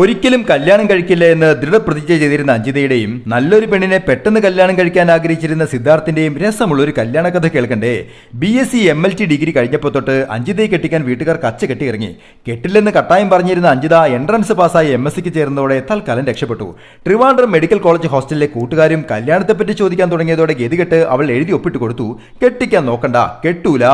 ഒരിക്കലും കല്യാണം കഴിക്കില്ല എന്ന് ദൃഢപ്രതിജ്ഞ ചെയ്തിരുന്ന അഞ്ജിതയുടെയും നല്ലൊരു പെണ്ണിനെ പെട്ടെന്ന് കല്യാണം കഴിക്കാൻ ആഗ്രഹിച്ചിരുന്ന സിദ്ധാർത്ഥിന്റെയും രസമുള്ള ഒരു കല്യാണ കഥ കേൾക്കണ്ടേ? B S C M L T degree കഴിഞ്ഞപ്പോൾ തൊട്ട് അഞ്ജിതയെ കെട്ടിക്കാൻ വീട്ടുകാർ കച്ച കെട്ടി ഇറങ്ങി കെട്ടില്ലെന്ന് കട്ടായം പറഞ്ഞിരുന്ന അഞ്ജിത എൻട്രൻസ് പാസ്സായി എം എസ് സിക്ക് ചേർന്നതോടെ തൽക്കാലം രക്ഷപ്പെട്ടു. ട്രിവാൻഡ്രം മെഡിക്കൽ കോളേജ് ഹോസ്റ്റലിലെ കൂട്ടുകാരും കല്യാണത്തെപ്പറ്റി ചോദിക്കാൻ തുടങ്ങിയതോടെ ഗതികെട്ട് അവൾ എഴുതി ഒപ്പിട്ട് കൊടുത്തു. കെട്ടിക്കാൻ നോക്കണ്ട കെട്ടൂല.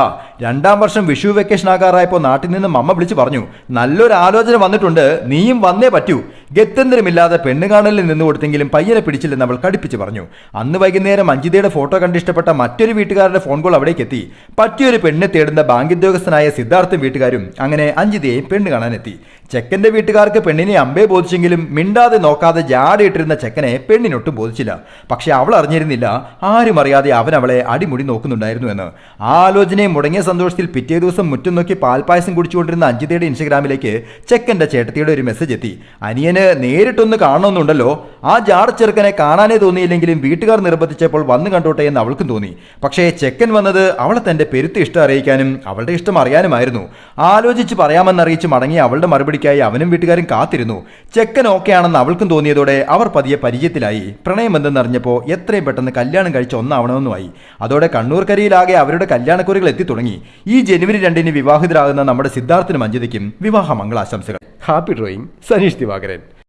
രണ്ടാം വർഷം വിഷു വെക്കേഷൻ ആകാറായപ്പോൾ നാട്ടിൽ നിന്ന് അമ്മ വിളിച്ചു പറഞ്ഞു നല്ലൊരു ആലോചന വന്നിട്ടുണ്ട്. നീയും വന്നേ പറ്റൂ. ഗത്യന്തരമില്ലാതെ പെണ്ണ് കാണലിൽ നിന്ന് കൊടുത്തെങ്കിലും പയ്യനെ പിടിച്ചില്ലെന്ന് അവൾ കടുപ്പിച്ച് പറഞ്ഞു. അന്ന് വൈകുന്നേരം അഞ്ജിതയുടെ ഫോട്ടോ കണ്ടിഷ്ടപ്പെട്ട മറ്റൊരു വീട്ടുകാരുടെ ഫോൺ കോൾ അവിടേക്ക് എത്തി. പറ്റിയൊരു പെണ്ണെ തേടുന്ന ബാങ്ക് ഉദ്യോഗസ്ഥനായ സിദ്ധാർത്ഥം വീട്ടുകാരും അങ്ങനെ അഞ്ജിതയെയും പെണ്ണ് കാണാനെത്തി. ചെക്കന്റെ വീട്ടുകാർക്ക് പെണ്ണിനെ അമ്പേ ബോധിച്ചെങ്കിലും മിണ്ടാതെ നോക്കാതെ ജാടയിട്ടിരുന്ന ചെക്കനെ പെണ്ണിനൊട്ടും ബോധിച്ചില്ല. പക്ഷെ അവൾ അറിഞ്ഞിരുന്നില്ല. ആരും അറിയാതെ അവൻ അവളെ അടിമുടി നോക്കുന്നുണ്ടായിരുന്നു എന്ന്. ആ ആലോചനയെ മുടങ്ങിയ സന്തോഷത്തിൽ പിറ്റേ ദിവസം മുറ്റം നോക്കി പാൽപ്പായസം കുടിച്ചുകൊണ്ടിരുന്ന അഞ്ജിതയുടെ ഇൻസ്റ്റഗ്രാമിലേക്ക് ചെക്കന്റെ ചേട്ടത്തിയുടെ ഒരു മെസ്സേജ് എത്തി. അനിയന് നേരിട്ടൊന്ന് കാണണമെന്നുണ്ടല്ലോ. ആ ജാർ ചെറുക്കനെ കാണാനേ തോന്നിയില്ലെങ്കിലും വീട്ടുകാർ നിർബന്ധിച്ചപ്പോൾ വന്നു കണ്ടോട്ടെ എന്ന് അവൾക്കും തോന്നി. പക്ഷേ ചെക്കൻ വന്നത് അവളെ തന്റെ പെരുത്ത് ഇഷ്ടം അറിയിക്കാനും അവളുടെ ഇഷ്ടം അറിയാനുമായിരുന്നു. ആലോചിച്ച് പറയാമെന്നറിയിച്ച് മടങ്ങി അവളുടെ മറുപടിക്കായി അവനും വീട്ടുകാരും കാത്തിരുന്നു. ചെക്കൻ ഓക്കെ ആണെന്ന് അവൾക്കും തോന്നിയതോടെ അവർ പതിയെ പരിചയത്തിലായി. പ്രണയമെന്തെന്നറിഞ്ഞപ്പോൾ എത്രയും പെട്ടെന്ന് കല്യാണം കഴിച്ച് ഒന്നാവണമെന്നുമായി. അതോടെ കണ്ണൂർക്കരയിലാകെ അവരുടെ കല്യാണക്കുറികൾ എത്തി തുടങ്ങി. ഈ ജനുവരി രണ്ടിന് വിവാഹിതരാകുന്ന നമ്മുടെ സിദ്ധാർത്ഥിനും അഞ്ജിതയ്ക്കും വിവാഹ മംഗളാശംസകൾ ഹാപ്പി ഡ്രോയിങ് സനീഷ് ദിവാകരൻ.